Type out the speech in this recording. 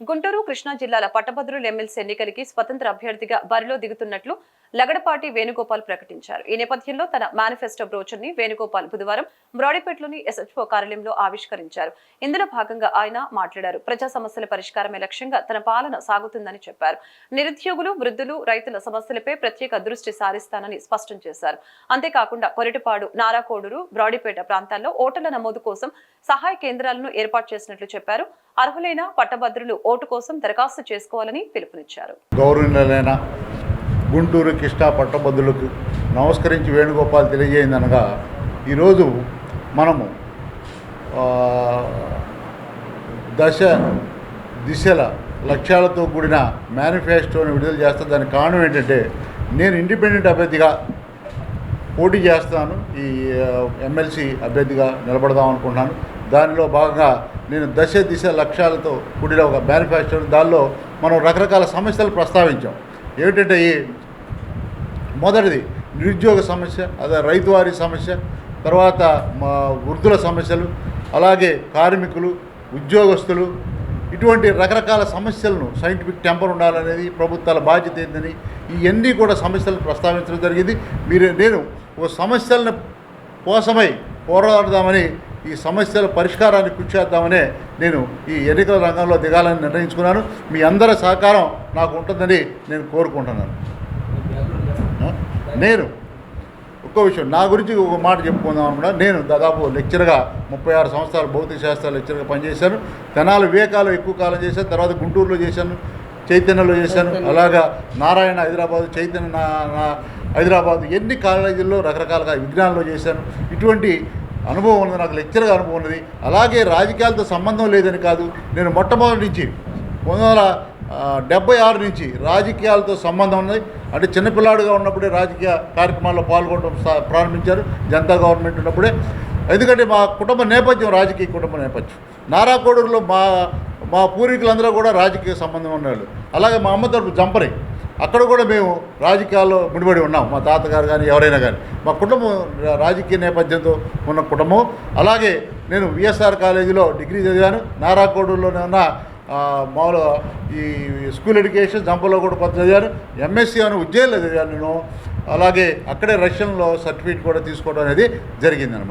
గుంటూరు కృష్ణా జిల్లాల పట్టభద్రులు ఎమ్మెల్సీ ఎన్నికలకి స్వతంత్ర అభ్యర్థిగా బరిలో దిగుతున్నట్లు లగడపాటి వేణుగోపాల్ ప్రకటించారు. ఈ నేపథ్యంలో తన మేనిఫెస్టో బ్రోచర్ని వేణుగోపాల్ బుధవారం బ్రాడీపేటలోని ఎస్హెచ్ఓ కార్యాలయంలో ఆవిష్కరించారు. ఇందులో భాగంగా ఆయన మాట్లాడారు. ప్రజా సమస్యల పరిష్కారమే లక్ష్యంగా తన పాలన సాగుతుందని చెప్పారు. నిరుద్యోగులు వృద్ధులు రైతుల సమస్యలపై ప్రత్యేక దృష్టి సారిస్తానని స్పష్టం చేశారు. అంతేకాకుండా కొరిటపాడు నారాకోడూరు బ్రాడీపేట ప్రాంతాల్లో ఓటర్ల నమోదు కోసం సహాయ కేంద్రాలను ఏర్పాటు చేసినట్లు చెప్పారు. అర్హులైన పట్టభద్రులు ఓటు కోసం దరఖాస్తు చేసుకోవాలని పిలుపునిచ్చారు. గౌరవనీయులైన గుంటూరు కృష్ణా పట్టభద్రులకు నమస్కరించి వేణుగోపాల్ తెలియజేయిందనగా ఈరోజు మనము దశ దిశల లక్ష్యాలతో కూడిన మేనిఫెస్టోని విడుదల చేస్తా దానికి కారణం ఏంటంటే నేను ఇండిపెండెంట్ అభ్యర్థిగా పోటీ చేస్తాను ఈ ఎమ్మెల్సీ అభ్యర్థిగా నిలబడదాం అనుకుంటున్నాను. దానిలో భాగంగా నేను దశ దిశ లక్ష్యాలతో కూడిన ఒక మేనిఫెస్టో దానిలో మనం రకరకాల సమస్యలు ప్రస్తావించాం. ఏమిటంటే ఈ మొదటిది నిరుద్యోగ సమస్య అదే రైతువారి సమస్య తర్వాత మా వృద్ధుల సమస్యలు అలాగే కార్మికులు ఉద్యోగస్తులు ఇటువంటి రకరకాల సమస్యలను సైంటిఫిక్ టెంపర్ ఉండాలనేది ప్రభుత్వాల బాధ్యత ఏందని ఇవన్నీ కూడా సమస్యలను ప్రస్తావించడం జరిగింది. మీరు నేను ఓ సమస్యలను కోసమై పోరాడదామని ఈ సమస్యల పరిష్కారాన్ని కృషి చేద్దామనే నేను ఈ ఎన్నికల రంగంలో దిగాలని నిర్ణయించుకున్నాను. మీ అందరి సహకారం నాకు ఉంటుందని నేను కోరుకుంటున్నాను? నేను ఒక్కో విషయం నా గురించి ఒక మాట చెప్పుకుందాం అనుకున్నా. నేను దాదాపు లెక్చర్గా ముప్పై ఆరు సంవత్సరాలు భౌతిక శాస్త్రాలు లెక్చర్గా పనిచేశాను. తెనాలి వివేకాలు ఎక్కువ కాలం చేశాను. తర్వాత గుంటూరులో చేశాను. చైతన్యలో చేశాను. అలాగా నారాయణ హైదరాబాద్ చైతన్య నా- నా- హైదరాబాద్ ఎన్ని కాలేజీల్లో రకరకాలుగా విజ్ఞానంలో చేశాను. ఇటువంటి అనుభవం ఉన్నది నాకు లెక్చర్గా అనుభవం ఉన్నది. అలాగే రాజకీయాలతో సంబంధం లేదని కాదు నేను మొట్టమొదటి నుంచి పంతొమ్మిది వందల డెబ్బై ఆరు నుంచి రాజకీయాలతో సంబంధం ఉన్నది. అంటే చిన్నపిల్లాడుగా ఉన్నప్పుడే రాజకీయ కార్యక్రమాల్లో పాల్గొనడం ప్రారంభించారు జనతా గవర్నమెంట్ ఉన్నప్పుడే. ఎందుకంటే మా కుటుంబ నేపథ్యం రాజకీయ కుటుంబ నేపథ్యం. నారాకోడూరులో మా మా పూర్వీకులందరూ కూడా రాజకీయ సంబంధం ఉన్నారు అలాగే మా అమ్మ తరపు జంపరి. అక్కడ కూడా మేము రాజకీయాల్లో ముడిపడి ఉన్నాం. మా తాతగారు కానీ ఎవరైనా కానీ. మా కుటుంబం రాజకీయ నేపథ్యంతో ఉన్న కుటుంబం. అలాగే నేను విఎస్ఆర్ కాలేజీలో డిగ్రీ చదివాను. నారాకోడూరులోనే ఉన్న మామూలుగా ఈ స్కూల్ ఎడ్యుకేషన్ జంపలో కూడా కొత్త చదివాను. ఎంఎస్సీ అని ఉజ్జయిన్లో చదివాను నేను. అలాగే అక్కడే రష్యన్లో సర్టిఫికేట్ కూడా తీసుకోవడం అనేది జరిగిందనమాట.